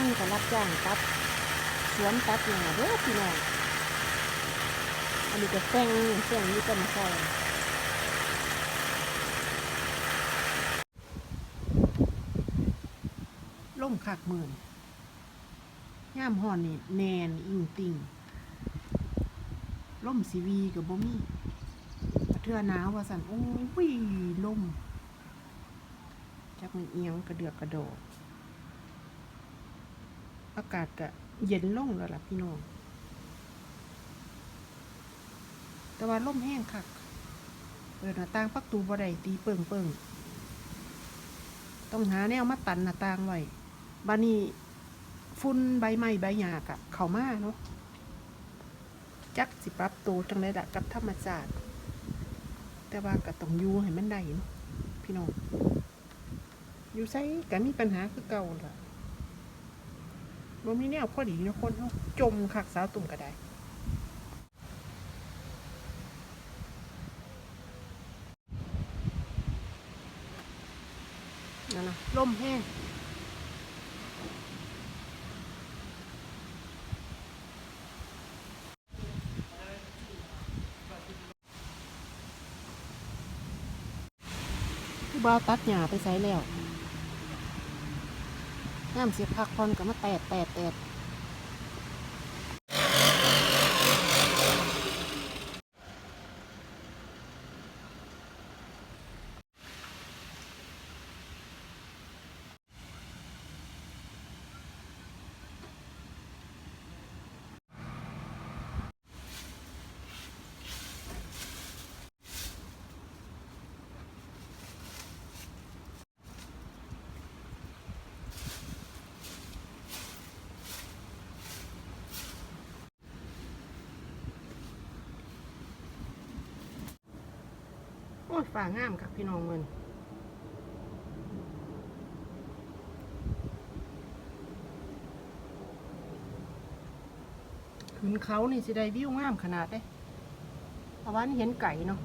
างก็รับจ้างตัดสวนตัดหญ้าเด้อพี่น้องอันนี้ก็แซงแซงนี่ก็มาใส่ล่มคักหมื่นย่ามห่อนนี่แนนอิงติงล่มสีวีกับบ่มีเทื่อหนาวว่าสันโอ้ยล่มจักมันเอียงกระเดือกกระโดด อากาศก็เย็นลงแล้วล่ะพี่น้อง แต่ว่าล่มแห้งคักเปิดหน้าต่างปักตูบ่ได้ตีเปิงเปิงต้องหาแนวมาตันหน้าต่างไว้บานี้ฝุ่นใบไม้ใบหญ้ากะเข้ามาเนาะจักสิปรับตัวจังไดดะกับธรรมชาติแต่ว่าก็ต้องอยู่ให้มันได้เนาะพี่น้องอยู่ไสก็มีปัญหาคือเก่าล่ะ บ่มีแนวพอดีนะคนเฮาจมคักสาวตุ่มก็ได้นั่นนะลมแห้งผู้าตัดหญ้าไปใส่แล้ว น้ำเสียพักพรก็มาแตดแตดแตด ยฝ่างามกับพี่น้องมันขึ้นเขานี่สิได้วิวงามขนาดเด้ตะว่านี่เห็นไก่เนาะ